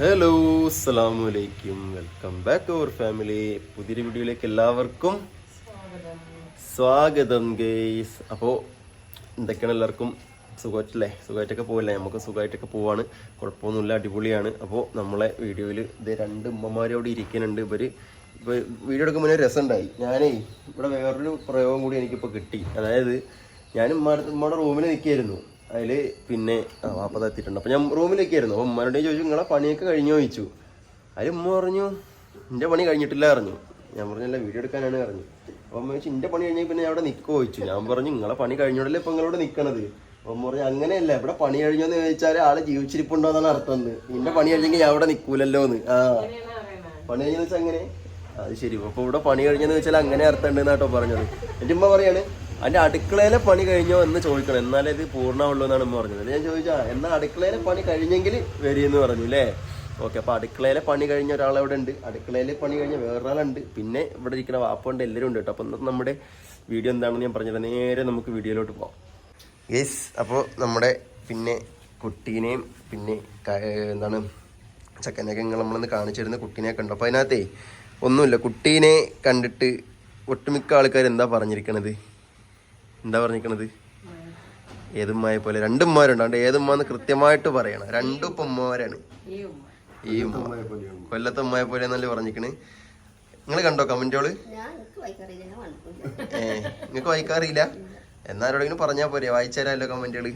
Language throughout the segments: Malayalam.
ഹലോ അസ്സാം വലൈക്കും വെൽക്കം ബാക്ക് അവർ ഫാമിലി പുതിയൊരു വീഡിയോയിലേക്ക് എല്ലാവർക്കും സ്വാഗതം ഗെയ്സ് അപ്പോൾ എന്തൊക്കെയാണ് എല്ലാവർക്കും സുഖമായിട്ടല്ലേ? സുഖമായിട്ടൊക്കെ പോകല്ലേ നമുക്ക് സുഖമായിട്ടൊക്കെ പോവാണ്. കുഴപ്പമൊന്നുമില്ല അടിപൊളിയാണ്. അപ്പോൾ നമ്മളെ വീഡിയോയിൽ ഇത് രണ്ട് ഉമ്മമാരോട് ഇരിക്കുന്നുണ്ട്. ഇവർ ഇപ്പോൾ വീഡിയോ എടുക്കുമ്പോൾ രസമുണ്ടായി. ഞാനേ ഇവിടെ വേറൊരു പ്രയോഗം കൂടി എനിക്കിപ്പോൾ കിട്ടി. അതായത് ഞാൻ ഉമ്മയുടെ റൂമിൽ നിൽക്കുകയായിരുന്നു. അതിൽ പിന്നെ ആ വാപ്പ എത്തിയിട്ടുണ്ട് അപ്പം ഞാൻ റൂമിലേക്കായിരുന്നു. അപ്പം അപ്പോൾ ഉമ്മാനോട് ചോദിച്ചു നിങ്ങളെ പണിയൊക്കെ കഴിഞ്ഞു? ചോദിച്ചു. അതിൽ ഉമ്മ പറഞ്ഞു എന്റെ പണി കഴിഞ്ഞിട്ടില്ല പറഞ്ഞു. ഞാൻ പറഞ്ഞല്ല വീഡിയോ എടുക്കാനാണ് പറഞ്ഞു. അപ്പം അമ്മ ചോദിച്ചു എന്റെ പണി കഴിഞ്ഞാൽ പിന്നെ ഞാൻ അവിടെ നിൽക്കുക ചോദിച്ചു. ഞാൻ പറഞ്ഞു നിങ്ങളെ പണി കഴിഞ്ഞോടല്ലേ ഇപ്പം നിങ്ങളോട് നിൽക്കണത് അമ്മ പറഞ്ഞു അങ്ങനെയല്ല ഇവിടെ പണി കഴിഞ്ഞോന്ന് ചോദിച്ചാൽ ആൾ ജീവിച്ചിരിപ്പുണ്ടോ എന്നാണ് അർത്ഥം നിന്റെ പണി കഴിഞ്ഞെങ്കിൽ ഞാൻ അവിടെ നിൽക്കൂലല്ലോ എന്ന്. ആ. പണി കഴിഞ്ഞെന്ന് വെച്ചാൽ അങ്ങനെ? അത് ശരി. അപ്പൊ ഇവിടെ പണി കഴിഞ്ഞെന്ന് വെച്ചാൽ അങ്ങനെ അർത്ഥം ഉണ്ട് എന്നാട്ടോ പറഞ്ഞത്. എന്റെ ഉമ്മ പറയാണ് അതിന്റെ അടുക്കളയിലെ പണി കഴിഞ്ഞോ എന്ന് ചോദിക്കണം. എന്നാലേ ഇത് പൂർണമുള്ളൂ എന്നാണ് ഉമ്മ പറഞ്ഞത്. ഞാൻ ചോദിച്ചാ എന്നാ അടുക്കളയിലെ പണി കഴിഞ്ഞെങ്കിൽ വരിയെന്ന് പറഞ്ഞു അല്ലേ ഓക്കെ അപ്പൊ അടുക്കളയിലെ പണി കഴിഞ്ഞ ഒരാളവിടെ ഉണ്ട്. അടുക്കളയിലെ പണി കഴിഞ്ഞ വേറൊരാളുണ്ട്. പിന്നെ ഇവിടെ ഇരിക്കുന്ന വാപ്പുണ്ട് എല്ലാവരും ഉണ്ട് കേട്ടോ അപ്പൊ നമ്മുടെ വീഡിയോ എന്താണെന്ന് ഞാൻ പറഞ്ഞത്. നേരെ നമുക്ക് വീഡിയോയിലോട്ട് പോവാം. യെസ് അപ്പോൾ നമ്മുടെ പിന്നെ കുട്ടീനെയും പിന്നെ എന്താണ് ചക്കനൊക്കെ നിങ്ങൾ നമ്മളൊന്ന് കാണിച്ചു തരുന്ന കുട്ടീനെ കണ്ടു അപ്പോൾ അതിനകത്തേ ഒന്നുമില്ല. കുട്ടീനെ കണ്ടിട്ട് ഒട്ടുമിക്ക ആൾക്കാർ എന്താ പറഞ്ഞിരിക്കണത്? എന്താ പറഞ്ഞിരിക്കണത്? ഏതുമ്മായ പോലെ രണ്ട് ഉമ്മാരുണ്ട്. അതുകൊണ്ട് കൃത്യമായിട്ട് പറയണം. രണ്ടു പൊമ്മമാരാണ് ഉമ്മമാരാണ് ഈ ഉമ്മ. കൊല്ലത്തെ ഉമ്മയെ പോലെ എന്നല്ലേ പറഞ്ഞിരിക്കണ്. നിങ്ങൾ കണ്ടോ കമന്റോൾ ഏ നിങ്ങൾക്ക് വായിക്കാറിയില്ല എന്നാരോടെങ്കിലും പറഞ്ഞാൽ പോരെ. വായിച്ചുതരാമല്ലോ കമന്റുകൾ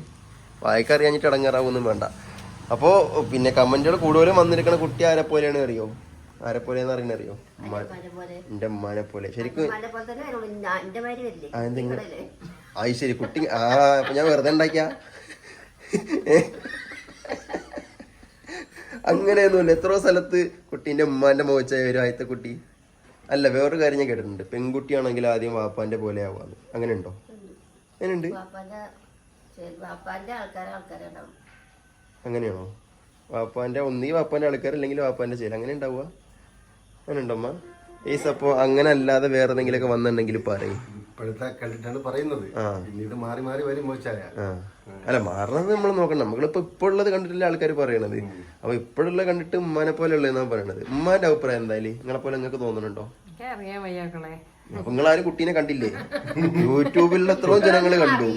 വായിക്കറിയാഞ്ഞിട്ട് ഇടങ്ങാറാവൊന്നും വേണ്ട. അപ്പോ പിന്നെ കമന്റുകൾ കൂടുതലും വന്നിരിക്കുന്ന കുട്ടി ആരെ പോലെയാണ് അറിയോ? ആരെ പോലെ അറിയോ എന്റെ ഉമ്മാനെ പോലെ ശരിക്കും? ആയി ശരി കുട്ടി ആ ഞാൻ വെറുതെ ഉണ്ടാക്കിയ? അങ്ങനെയൊന്നുമില്ല. എത്രയോ സ്ഥലത്ത് കുട്ടീന്റെ ഉമ്മാന്റെ മോച്ചായ ഒരു ആദ്യത്തെ കുട്ടി. അല്ല വേറൊരു കാര്യം ഞാൻ കേട്ടിട്ടുണ്ട്. പെൺകുട്ടിയാണെങ്കിൽ ആദ്യം വാപ്പാന്റെ പോലെ ആവാന്ന്. അങ്ങനെ ഉണ്ടോ അങ്ങനെയുണ്ട് അങ്ങനെയാണോ? വാപ്പാന്റെ ഒന്നീ വാപ്പാന്റെ ആൾക്കാർ അല്ലെങ്കിൽ വാപ്പാന്റെ ചേല. അങ്ങനെ ഉണ്ടാവുക? അങ്ങനെ ഈ സപ്പോ ഏസ് അപ്പോ അങ്ങനെ അല്ലാതെ വേറെ എന്തെങ്കിലുമൊക്കെ വന്നിട്ടുണ്ടെങ്കിൽ പറയും. ഇപ്പോഴത്തെ കണ്ടിട്ടാണ് പറയുന്നത്. പിന്നീട് മാറി മാറി വരും അല്ല മാറണത് നമ്മൾ നോക്കണം. നമ്മളിപ്പോ ഇപ്പോഴുള്ളത് ഉള്ളത് കണ്ടിട്ടില്ല ആൾക്കാർ പറയണത്. അപ്പൊ ഇപ്പോഴുള്ള കണ്ടിട്ട് ഉമ്മാനെ പോലെ ഉള്ളതെന്നാ പറയണത്. ഉമ്മാന്റെ അഭിപ്രായം എന്തായാലും? നിങ്ങളെ പോലെ നിങ്ങൾക്ക് തോന്നുന്നുണ്ടോ? അറിയാൻ വയ്യാക്കളെ. അപ്പൊ നിങ്ങൾ ആരും കുട്ടീനെ കണ്ടില്ലേ? യൂട്യൂബിൽ എത്രയും ജനങ്ങൾ കണ്ടു.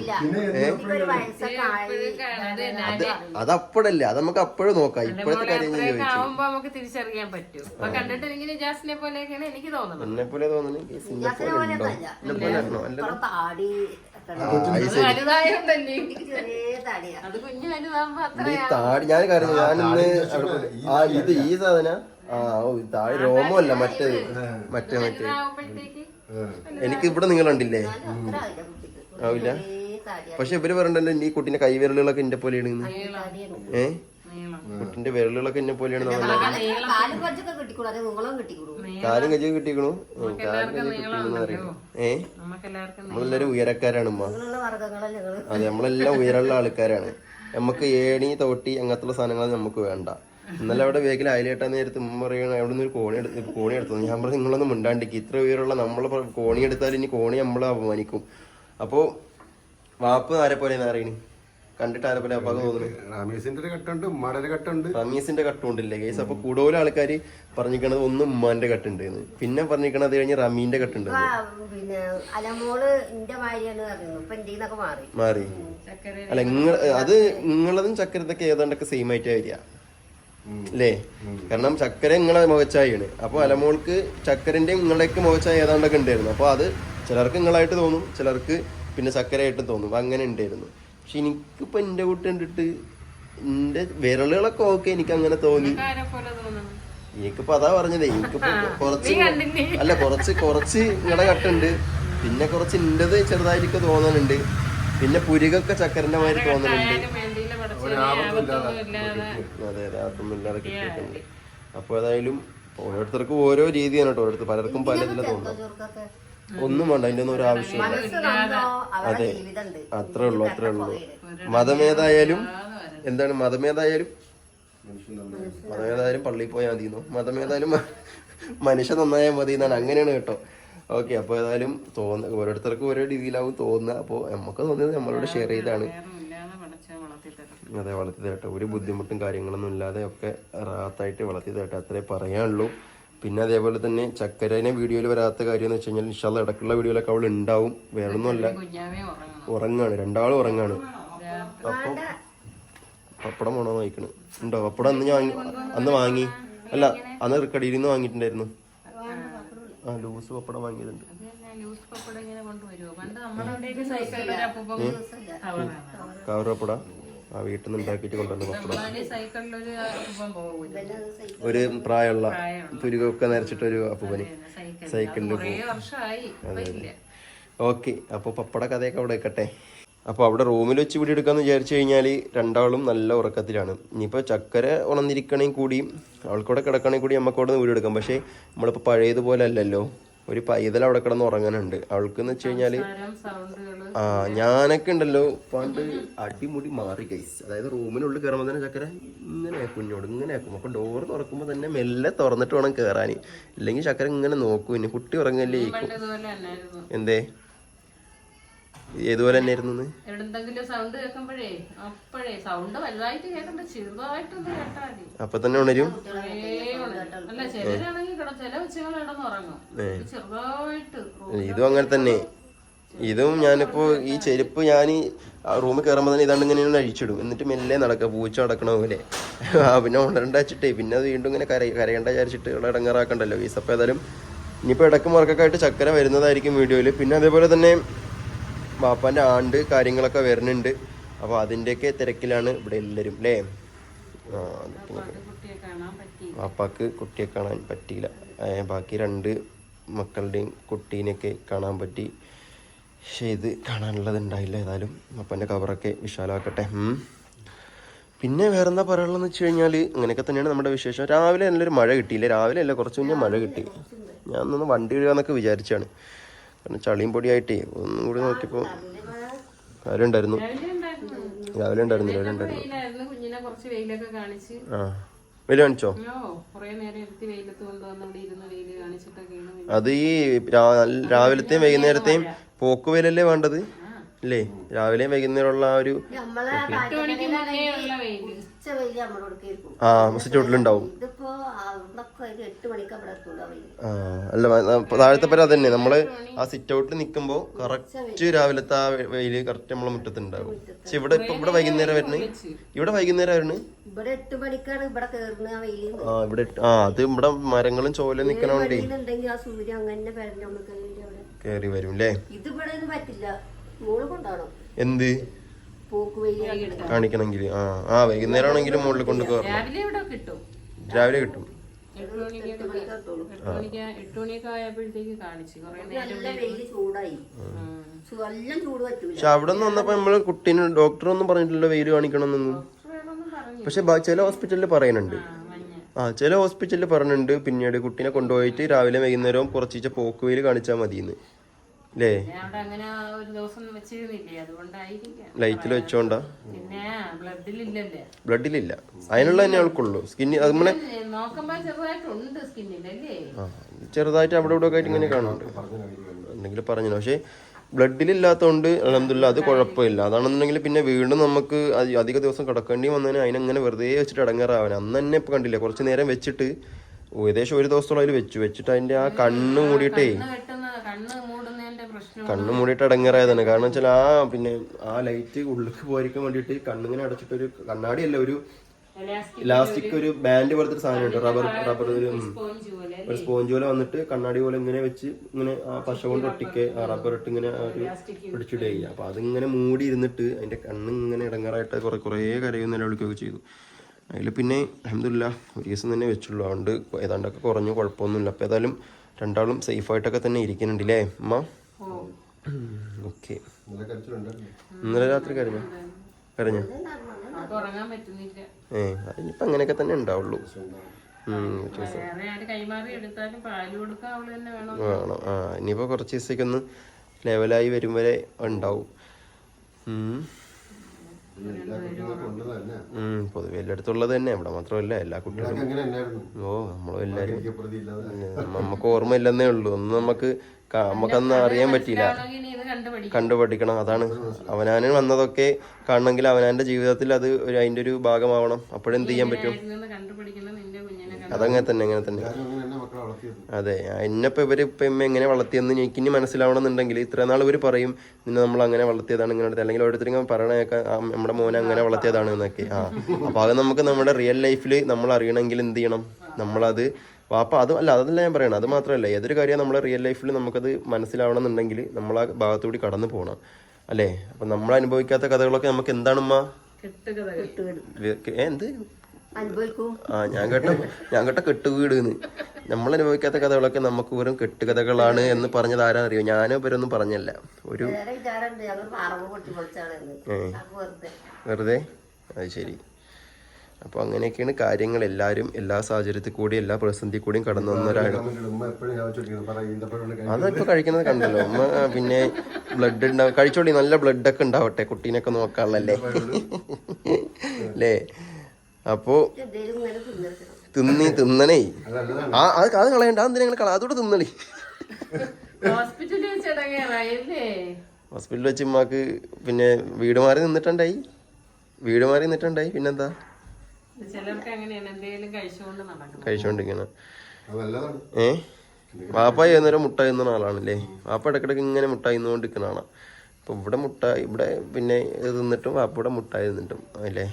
അത് അത് അത് നമുക്ക് അപ്പോഴും നോക്കാം. ഇപ്പോഴത്തെ കാര്യം ഞാൻ ചോദിച്ചു. തിരിച്ചറിയാൻ പറ്റും. എന്നെ പോലെ തോന്നുന്നു ഉണ്ടോ? എന്നെ പോലെ ആണോ? അല്ല താടി ഞാൻ കാര്യം ഞാനിന്ന് ഇന്ന് ആ ഇത് ഈ സാധന? ആ ഓ താഴെ താടി രോമമല്ല മറ്റേത് മറ്റേ മറ്റേ എനിക്ക് ഇവിടെ നിങ്ങൾ കണ്ടില്ലേ? ആവില്ല. പക്ഷെ ഇവർ പറഞ്ഞല്ലോ ഈ കുട്ടിന്റെ കൈവിരലുകളൊക്കെ എന്റെ പോലെയാണ് ഏ? കുട്ടിന്റെ വിരലുകളൊക്കെ എന്നെ പോലെയാണ് കാലും കൊഞ്ചൊക്കെ കിട്ടിക്കണു. കാലും കജ്ജും കിട്ടിക്കണെന്ന് അറിയണം ഏ? നമ്മളെല്ലാരും ഉയരക്കാരാണ് ഉമ്മ. അതെ നമ്മളെല്ലാം ഉയരമുള്ള ആൾക്കാരാണ്. നമുക്ക് ഏണി തോട്ടി അങ്ങനത്തുള്ള സാധനങ്ങൾ നമുക്ക് വേണ്ട. ഇന്നലെ അവിടെ വേഗം അയലേട്ടാ നേരത്തെ ഉമ്മ പറയുകയാണ് അവിടെ നിന്ന് ഒരു കോണി എടുത്ത് കോണി എടുത്തത്. ഞാൻ പറഞ്ഞു നിങ്ങളൊന്നും മിണ്ടാണ്ടിക്ക്. ഇത്ര ഉയരമുള്ള നമ്മളെ പ- കോണി എടുത്താൽ ഇനി കോണി നമ്മളെ അപമാനിക്കും. അപ്പോ വാപ്പ് ആരെ പോലെ അറിയണി? കണ്ടിട്ട് ആരെ പോലെ അപ്പാക്ക് തോന്നുന്നു? റാമേസിന്റെ ഒരു കട്ടുണ്ട് ഉമ്മാടെ ഒരു കട്ടുണ്ട്. റമീസിന്റെ കട്ടുണ്ടല്ലേ കേസ്? അപ്പൊ കൂടുതൽ ആൾക്കാർ പറഞ്ഞിരിക്കണത് ഒന്ന് ഉമ്മാന്റെ കട്ടുണ്ട് എന്ന് പിന്നെ പറഞ്ഞിരിക്കണത് കഴിഞ്ഞ് റമീന്റെ കട്ടുണ്ട് ആ, പിന്നെ അലമോൾ എന്റെ മാറി. അല്ല നിങ്ങൾ അത് നിങ്ങളതും ചക്കരത്തൊക്കെ ഏതാണ്ടൊക്കെ സെയിം ആയിട്ടാ വരിക? അല്ലേ കാരണം ചക്കര നിങ്ങളെ മുഖച്ചായാണ് അപ്പൊ അലമോൾക്ക് ചക്കരന്റെയും നിങ്ങളുടെയൊക്കെ മുഖച്ചായ ഏതാണ്ടൊക്കെ ഉണ്ടായിരുന്നു. അപ്പൊ അത് ചിലർക്ക് നിങ്ങളായിട്ട് തോന്നും ചിലർക്ക് പിന്നെ ചക്കരയായിട്ട് തോന്നും. അങ്ങനെ ഉണ്ടായിരുന്നു. പക്ഷെ എനിക്കിപ്പോ എന്റെ കൂട്ടി കണ്ടിട്ട് എന്റെ വിരലുകളൊക്കെ ഓക്കെ എനിക്ക് അങ്ങനെ തോന്നി എനിക്കിപ്പോ അതാ പറഞ്ഞത്. എനിക്കിപ്പോ കുറച്ച്? അല്ല കുറച്ച് കുറച്ച് നിങ്ങളുടെ കട്ടുണ്ട്. പിന്നെ കുറച്ച് ഇന്റത് ചെറുതായിട്ട് തോന്നുന്നുണ്ട് പിന്നെ പുരികൊക്കെ ചക്കരന്റെ മാതിരി തോന്നുന്നുണ്ട് അതെ അതെ കിട്ടിയിട്ടുണ്ട്. അപ്പൊ ഏതായാലും ഓരോരുത്തർക്കും ഓരോ രീതിയാണ് കേട്ടോ. ഓരോരുത്തർ പലർക്കും പല ഇതിലെ തോന്നുന്നു. ഒന്നും വേണ്ട അതിന്റെ ഒന്നും ഒരു ആവശ്യമില്ല. അതെ. അത്രേ ഉള്ളൂ അത്രേ ഉള്ളൂ. മതമേതായാലും എന്താണ് മതമേതായാലും? മതമേതായാലും പള്ളിയിൽ പോയാൽ മതി എന്നോ? മതമേതായാലും മനുഷ്യ മനുഷ്യൻ നന്നായാൽ മതി എന്നാണ് അങ്ങനെയാണ് കേട്ടോ. ഓക്കെ അപ്പോൾ ഏതായാലും തോന്നുന്ന ഓരോരുത്തർക്കും ഓരോ രീതിയിലാവും തോന്നുക. അപ്പോൾ നമുക്ക് തോന്നിയത് നമ്മളോട് ഷെയർ ചെയ്താണ് വേറെ ഇല്ലാതെ പഠിച്ച വളർത്തി തരും അതെ വളർത്തി തരട്ടെ ഒരു ബുദ്ധിമുട്ടും കാര്യങ്ങളൊന്നും ഇല്ലാതെ ഒക്കെ റാത്തായിട്ട് വളർത്തി തരട്ടെ അത്രേ പറയാനുള്ളൂ. പിന്നെ അതേപോലെ തന്നെ ചക്കരനെ വീഡിയോയിൽ വരാത്ത കാര്യം എന്ന് വെച്ച് കഴിഞ്ഞാൽ ഇൻഷാല്ല ഇടയ്ക്കുള്ള വീഡിയോയിലൊക്കെ അവൾ ഉണ്ടാവും. വേറൊന്നുമല്ല. ഉറങ്ങണം. രണ്ടാളും ഉറങ്ങാണ്. അപ്പം പപ്പടം വേണോ നോക്കണ് ഉണ്ടോ? പപ്പടം അന്ന് ഞാൻ അന്ന് വാങ്ങി. അല്ല അന്ന് കടിയിൽ നിന്ന് വാങ്ങിയിട്ടുണ്ടായിരുന്നു. ആ ലൂസ് പപ്പടം വാങ്ങിയതുണ്ട്. കവർ പപ്പടം? ആ വീട്ടിൽ നിന്ന് ഉണ്ടാക്കിയിട്ട് കൊണ്ടുവന്ന പപ്പടം ഒരു പ്രായമുള്ള പുരുകൊക്കെ നരച്ചിട്ട് ഒരു അപ്പൂപ്പന്. സൈക്കിൾ സൈക്കിളിൽ പോകും ഓക്കെ അപ്പോൾ പപ്പട കഥയൊക്കെ അവിടെ വെക്കട്ടെ. അപ്പോൾ അവിടെ റൂമിൽ വെച്ച് വീഡിയോ എടുക്കാന്ന് വിചാരിച്ചു കഴിഞ്ഞാൽ രണ്ടാളും നല്ല ഉറക്കത്തിലാണ്. ഇനിയിപ്പോൾ ചക്കര ഉണർന്നിരിക്കണമെങ്കിൽ കൂടിയും അവൾക്കൂടെ കിടക്കണമെങ്കിൽ കൂടി നമുക്ക് അവിടെ നിന്ന് വീഡിയോ എടുക്കാം. പക്ഷേ നമ്മളിപ്പോൾ പഴയതുപോലെ അല്ലല്ലോ. ഒരു പൈതൽ അവിടെ കിടന്ന് ഉറങ്ങാനുണ്ട്. അവൾക്ക് എന്ന് വെച്ച് കഴിഞ്ഞാൽ സൗണ്ടുകൾ ആ ഞാനൊക്കെ ഉണ്ടല്ലോ. പണ്ട് അടിമുടി മാറി കൈസ് അതായത് റൂമിനുള്ളിൽ കയറുമ്പോൾ തന്നെ ചക്കര ഇങ്ങനെ കുഞ്ഞോട് ഇങ്ങനെ ആക്കും. അപ്പോൾ ഡോർ തുറക്കുമ്പോൾ തന്നെ മെല്ലെ തുറന്നിട്ട് വേണം കയറാൻ ഇല്ലെങ്കിൽ ചക്കര ഇങ്ങനെ നോക്കും. ഇനി കുട്ടി ഉറങ്ങല്ലേ? എന്തേ? ഏതുപോലെ തന്നെയായിരുന്നു എന്ന്? എവിടെന്തെങ്കിലും സൗണ്ട് കേൾക്കുമ്പോഴേ അപ്പോഴേ സൗണ്ട് വലുതായിട്ട് കേൾക്കണ്ട ചെറുതായിട്ടൊന്ന് കേട്ടാൽ മതി. അപ്പൊ തന്നെ ഉണരും? കുറേ ഉണ്ട്. അല്ല ചിലരാണെങ്കിൽ കിട ചില ഉച്ചകൾ കിടന്നുറങ്ങും ചെറുതായിട്ട് ഇതും അങ്ങനെ തന്നെ. ഇതും ഞാനിപ്പോ ഈ ചെരുപ്പ് ഞാൻ റൂമിൽ കയറുമ്പോൾ തന്നെ ഇതാണ്ട് ഇങ്ങനെ അഴിച്ചിടും. എന്നിട്ട് മെല്ലെ നടക്കുക പൂച്ച നടക്കണ പോലെ. ആ പിന്നെ ഉണരണ്ട വെച്ചിട്ടേ പിന്നെ അത് വീണ്ടും ഇങ്ങനെ കര കരയണ്ട വിചാരിച്ചിട്ട് ഇവിടെ ഇടങ്ങാറാക്കണ്ടല്ലോ. ഈ അപ്പോൾ ഏതായാലും ഇനിയിപ്പോൾ ഇടയ്ക്ക് മുറക്കൊക്കെ ആയിട്ട് ചക്കര വരുന്നതായിരിക്കും വീഡിയോയിൽ പിന്നെ അതേപോലെ തന്നെ ബാപ്പാന്റെ ആണ്ട് കാര്യങ്ങളൊക്കെ വരുന്നുണ്ട്. അപ്പോൾ അതിന്റെയൊക്കെ തിരക്കിലാണ് ഇവിടെ എല്ലാവരും അല്ലേ ബാപ്പാക്ക് കുട്ടിയെ കാണാൻ പറ്റിയില്ല. ബാക്കി രണ്ട് മക്കളുടെയും കുട്ടീനെയൊക്കെ കാണാൻ പറ്റി. പക്ഷേ ഇത് കാണാനുള്ളത് ഉണ്ടായില്ല ഏതായാലും. അപ്പന്റെ കവറൊക്കെ വിശാലാക്കട്ടെ പിന്നെ വേറെ എന്താ പറയാനുള്ളതെന്ന് വെച്ച് കഴിഞ്ഞാൽ അങ്ങനെയൊക്കെ തന്നെയാണ് നമ്മുടെ വിശേഷം. രാവിലെ നല്ലൊരു മഴ കിട്ടിയില്ല? രാവിലെ അല്ല കുറച്ച് മുന്നേ മഴ കിട്ടി. ഞാൻ ഒന്ന് വണ്ടി ഇടുകയെന്നൊക്കെ വിചാരിച്ചാണ്. കാരണം ചളിയും പൊടിയായിട്ടേ ഒന്നും കൂടി നോക്കിയപ്പോൾ രാവിലെ ഉണ്ടായിരുന്നു രാവിലെ ഉണ്ടായിരുന്നു. രാവിലെ ഉണ്ടായിരുന്നു ആ. വെയിൽ കാണിച്ചോ? അത് ഈ രാവിലത്തെയും വൈകുന്നേരത്തെയും പോക്ക് വെയിലല്ലേ വേണ്ടത്? അല്ലേ രാവിലെയും വൈകുന്നേരമുള്ള ആ ഒരു ആ ചുവട്ടിലുണ്ടാവും. അല്ല താഴത്തെ പേര് അതന്നെ. നമ്മൾ ആ സിറ്റ് ഔട്ടിൽ നിൽക്കുമ്പോ കറക്റ്റ് രാവിലത്തെ ആ വെയിൽ കറക്റ്റ് നമ്മളെ മുറ്റത്തുണ്ടാവും. പക്ഷെ ഇവിടെ ഇപ്പൊ ഇവിടെ വൈകുന്നേരം വരണേ ഇവിടെ വൈകുന്നേരം വരണേ ആ ഇവിടെ ആ അത് ഇവിടെ മരങ്ങളും ചോലും നിക്കണോണ്ടേ. കേറി വരും അല്ലേ എന്ത്? കാണിക്കണമെങ്കിൽ ആ ആ വൈകുന്നേരം ആണെങ്കിലും മുകളിൽ കൊണ്ട് കയറണം രാവിലെ കിട്ടും? രാവിലെ കിട്ടും. പക്ഷെ അവിടെ നിന്ന് വന്നപ്പോ നമ്മൾ കുട്ടീനെ ഡോക്ടർ ഒന്നും പറഞ്ഞിട്ടില്ല വെയിൽ കാണിക്കണമെന്നൊന്നും പക്ഷെ ചില ഹോസ്പിറ്റലിൽ പറയുന്നുണ്ട് ആ, ചില ഹോസ്പിറ്റലിൽ പറഞ്ഞിട്ടുണ്ട് പിന്നീട് കുട്ടീനെ കൊണ്ടുപോയിട്ട് രാവിലെ വൈകുന്നേരവും കുറച്ച് പോക്ക് വെയിൽ കാണിച്ചാൽ മതിന്ന്. അല്ലേ അങ്ങനെ ഒരു ദിവസം വെച്ചിരുന്നില്ലേ അതുകൊണ്ടായിരിക്കാം. ലൈറ്റിൽ വെച്ചോണ്ടാ? പിന്നെ ബ്ലഡിലില്ലല്ലേ? ബ്ലഡിലില്ല. അതിനുള്ള തന്നെ അവൾക്കുള്ളൂ സ്കിന്നി അത് നമ്മളെ ചെറുതായിട്ടുണ്ട് സ്കിന്നിലല്ലേ? ചെറുതായിട്ട് അവിടെ ഇവിടെ ഒക്കെ ആയിട്ട് ഇങ്ങനെ കാണുന്നുണ്ട്. എന്തെങ്കിലും പറഞ്ഞു പക്ഷേ ബ്ലഡിലില്ലാത്തതുകൊണ്ട് അലഹമില്ല അത് കുഴപ്പമില്ല. അതാണെന്നുണ്ടെങ്കിൽ പിന്നെ വീണ്ടും നമുക്ക് അധിക ദിവസം കിടക്കേണ്ടി വന്നതിന് അതിനങ്ങനെ വെറുതെ വെച്ചിട്ട് ഇടങ്ങാറാവാൻ. അന്ന് തന്നെ ഇപ്പൊ കണ്ടില്ല കുറച്ച് നേരം വെച്ചിട്ട് ഏകദേശം ഒരു ദിവസത്തോളം അതിൽ വെച്ചു. വെച്ചിട്ട് അതിന്റെ ആ കണ്ണ് മൂടിയിട്ടേ കണ്ണ് മൂടിയിട്ട് അടങ്ങേറായതാണ്. കാരണം വെച്ചാൽ ആ പിന്നെ ആ ലൈറ്റ് ഉള്ളിലേക്ക് പോയിരിക്കാൻ വേണ്ടിയിട്ട് കണ്ണിങ്ങനെ അടച്ചിട്ട് ഒരു കണ്ണാടി അല്ല ഒരു ലാസ്റ്റിക് ഇലാസ്റ്റിക് ഒരു ബാൻഡ് പോലത്തെ സാധനം ഉണ്ട് റബ്ബർ റബ്ബർ ഒരു സ്പോഞ്ച് പോലെ വന്നിട്ട് കണ്ണാടി പോലെ ഇങ്ങനെ വെച്ച് ഇങ്ങനെ ആ പശ കൊണ്ട് ഒട്ടിക്ക് ആ റബ്ബർ ഇട്ട് ഇങ്ങനെ ഒരു പിടിച്ചിടുക ചെയ്യുക അപ്പൊ അതിങ്ങനെ മൂടി ഇരുന്നിട്ട് അതിന്റെ കണ്ണ് ഇങ്ങനെ ഇടങ്ങാറായിട്ട് കുറെ കുറേ കരയും നിലവിളിക്കുകയൊക്കെ ചെയ്തു. അതിൽ പിന്നെ അഹമ്മദില്ല ഒരു ദിവസം തന്നെ വെച്ചുള്ളൂ. അതുകൊണ്ട് ഏതാണ്ടൊക്കെ കുറഞ്ഞു കുഴപ്പമൊന്നുമില്ല. അപ്പോൾ ഏതായാലും രണ്ടാളും സേഫായിട്ടൊക്കെ തന്നെ ഇരിക്കുന്നുണ്ട് അല്ലേ അമ്മ ഓക്കെ. ഇന്നലെ രാത്രി കരഞ്ഞോ? കരഞ്ഞോ? നമുക്ക് ഉറങ്ങാൻ പറ്റുന്നില്ല. ഏ അതിനിപ്പോ അങ്ങനെയൊക്കെ തന്നെ ഉണ്ടാവുള്ളൂ. വേണം. ആ ഇനിയിപ്പോ കുറച്ച് ദിവസത്തേക്ക് ഒന്ന് ലെവലായി വരും വരെ ഉണ്ടാവും. പൊതുവെ എല്ലായിടത്തുള്ളത് തന്നെ. ഇവിടെ മാത്രമല്ല എല്ലാ കുട്ടികളും. ഓ നമ്മളും എല്ലാരും. എനിക്ക് പ്രതി ഇല്ലാതെ നമുക്ക് ഓർമ്മയില്ലെന്നേ ഉള്ളൂ. ഒന്ന് നമുക്ക് നമുക്കന്ന് അറിയാൻ പറ്റിയില്ല. കണ്ടുപഠിക്കണം. അതാണ് അവനാന് വന്നതൊക്കെ കാണണമെങ്കിൽ അവനാന്റെ ജീവിതത്തിൽ അത് ഒരു അതിന്റെ ഒരു ഭാഗമാവണം. അപ്പോഴെന്ത് ചെയ്യാൻ പറ്റും? നിന്ന് കണ്ടുപിടിക്കുന്ന നിന്റെ കുഞ്ഞിനെ കണ്ടു. അതങ്ങനെ തന്നെ അങ്ങനെ തന്നെ. അതെ എന്നെപ്പോ ഇവർ ഇപ്പൊ എങ്ങനെ വളർത്തിയെന്ന് എനിക്ക് ഇനി മനസ്സിലാവണം എന്നുണ്ടെങ്കിൽ ഇത്ര നാൾ ഇവർ പറയും നിന്നെ നമ്മൾ അങ്ങനെ വളർത്തിയതാണ് ഇങ്ങനെ അല്ലെങ്കിൽ ഓരോരുത്തരും പറയണേക്കെ നമ്മുടെ മോനെ അങ്ങനെ വളർത്തിയതാണ് എന്നൊക്കെ. ആ അപ്പൊ അത് നമുക്ക് നമ്മുടെ റിയൽ ലൈഫിൽ നമ്മൾ അറിയണമെങ്കിൽ എന്ത് ചെയ്യണം? നമ്മളത് വാപ്പ അത് അല്ല അതല്ല ഞാൻ പറയണം അത് മാത്രമല്ല ഏതൊരു കാര്യം നമ്മൾ റിയൽ ലൈഫിൽ നമുക്കത് മനസ്സിലാവണം എന്നുണ്ടെങ്കിൽ നമ്മൾ ആ ഭാഗത്തുകൂടി കടന്നു പോകണം അല്ലേ? അപ്പം നമ്മൾ അനുഭവിക്കാത്ത കഥകളൊക്കെ നമുക്ക് എന്താണമ്മ എന്ത്? ആ ഞാൻ കേട്ട ഞാൻ കേട്ട കെട്ടുവീട് നമ്മൾ അനുഭവിക്കാത്ത കഥകളൊക്കെ നമുക്ക് വെറും കെട്ടുകഥകളാണ് എന്ന് പറഞ്ഞത് ആരാ അറിയോ ഞാനും ഇവരൊന്നും പറഞ്ഞല്ല. ഒരു വെറുതെ? അത് ശരി. അപ്പോൾ അങ്ങനെയൊക്കെയാണ് കാര്യങ്ങൾ. എല്ലാവരും എല്ലാ സാഹചര്യത്തിൽ കൂടി എല്ലാ പ്രതിസന്ധി കൂടിയും കടന്നു വന്നവരാണ് അതിപ്പോ കഴിക്കുന്നത് കണ്ടല്ലോ. ഉമ്മ പിന്നെ ബ്ലഡ് ഉണ്ടാവും കഴിച്ചോളി നല്ല ബ്ലഡ് ഒക്കെ ഉണ്ടാവട്ടെ കുട്ടീനൊക്കെ നോക്കാനുള്ളല്ലേ? അല്ലേ അപ്പോ തിന്നി തിന്നണേ. ആ അത് അത് കളയണ്ട. അത് നിങ്ങൾ കള? അതോടെ തിന്നണേ. ഹോസ്പിറ്റലിൽ വെച്ച് ഉമ്മാക്ക് പിന്നെ വീട് മാറി നിന്നിട്ടുണ്ടായി. വീട് മാറി നിന്നിട്ടുണ്ടായി. പിന്നെന്താ? ചിലർക്ക് അങ്ങനെയാണ് എന്തെങ്കിലും കഴിച്ചുകൊണ്ട് നടക്കുന്നത് കഴിച്ചോണ്ടിരിക്കണം. ഏ? വാപ്പ ചെയ്യുന്നേരം മുട്ട എന്ന ആളാണല്ലേ? വാപ്പ ഇടക്കിടക്ക് ഇങ്ങനെ മുട്ട തിന്നുകൊണ്ടിരിക്കുന്ന ആളാണ് അപ്പൊ ഇവിടെ മുട്ട ഇവിടെ പിന്നെ ഇത് തിന്നിട്ടും വാപ്പയുടെ മുട്ടായി തിന്നിട്ടും അല്ലേ?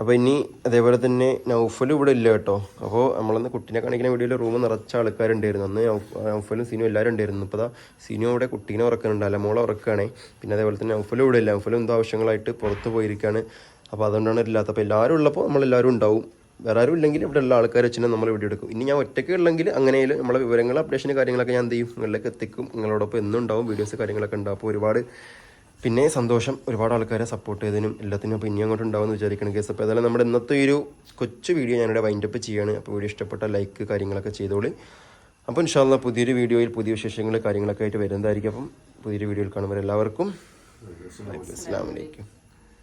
അപ്പൊ ഇനി അതേപോലെ തന്നെ നൗഫലും ഇവിടെ ഇല്ല കേട്ടോ. അപ്പോൾ നമ്മളന്ന് കുട്ടീനെ കാണിക്കുന്ന വീഡിയോയിൽ റൂം നിറച്ച ആൾക്കാരുണ്ടായിരുന്നു. അന്ന് നൗഫ്- നൗഫലും സീനും എല്ലാവരും ഉണ്ടായിരുന്നു. ഇപ്പോൾ സിനു അവിടെ കുട്ടീനെ ഉറക്കുന്നുണ്ട്. അല്ല മോളെ ഉറക്കുകയാണേ. പിന്നെ അതേപോലെ തന്നെ നൗഫലും ഇവിടെ ഇല്ല. നൗഫലും എന്തോ ആവശ്യങ്ങളായിട്ട് പുറത്ത് പോയിരിക്കുകയാണ്. അപ്പോൾ അതുകൊണ്ടാണ് ഇല്ലാത്ത അപ്പോൾ എല്ലാവരും ഉള്ളപ്പോൾ നമ്മളെല്ലാവരും ഉണ്ടാവും. വേറെ ആരും ഇല്ലെങ്കിൽ ഇവിടെ ഉള്ള ആൾക്കാർ വെച്ചിട്ട് നമ്മൾ വീഡിയോ എടുക്കും. ഇനി ഞാൻ ഒറ്റയ്ക്ക് ഉള്ളെങ്കിൽ അങ്ങനെയും നമ്മളെ വിവരങ്ങൾ അപ്ഡേഷൻ കാര്യങ്ങളൊക്കെ ഞാൻ എന്ത് ചെയ്യും? നിങ്ങളിലേക്ക് എത്തിക്കും. നിങ്ങളോടൊപ്പം എന്നും ഉണ്ടാവും. വീഡിയോസ് കാര്യങ്ങളൊക്കെ ഉണ്ടാവും. അപ്പോൾ ഒരുപാട് പിന്നെ സന്തോഷം. ഒരുപാട് ആൾക്കാരെ സപ്പോർട്ട് ചെയ്തതിനും എല്ലാത്തിനും. അപ്പോൾ ഇനി അങ്ങോട്ട് ഉണ്ടാവുമെന്ന് വിചാരിക്കണം കേസ് അപ്പോൾ ഏതായാലും നമ്മുടെ ഇന്നത്തെ ഒരു കൊച്ചു വീഡിയോ ഞാനിവിടെ വൈൻഡപ്പ് ചെയ്യാണ്. അപ്പോൾ വീഡിയോ ഇഷ്ടപ്പെട്ട ലൈക്ക് കാര്യങ്ങളൊക്കെ ചെയ്തോളി. അപ്പോൾ ഇൻഷാല്ല പുതിയൊരു വീഡിയോയിൽ പുതിയ വിശേഷങ്ങൾ കാര്യങ്ങളൊക്കെ ആയിട്ട് വരുന്നതായിരിക്കും. അപ്പം പുതിയൊരു വീഡിയോയിൽ കാണുമ്പോൾ എല്ലാവർക്കും അസ്സാം വലൈക്കും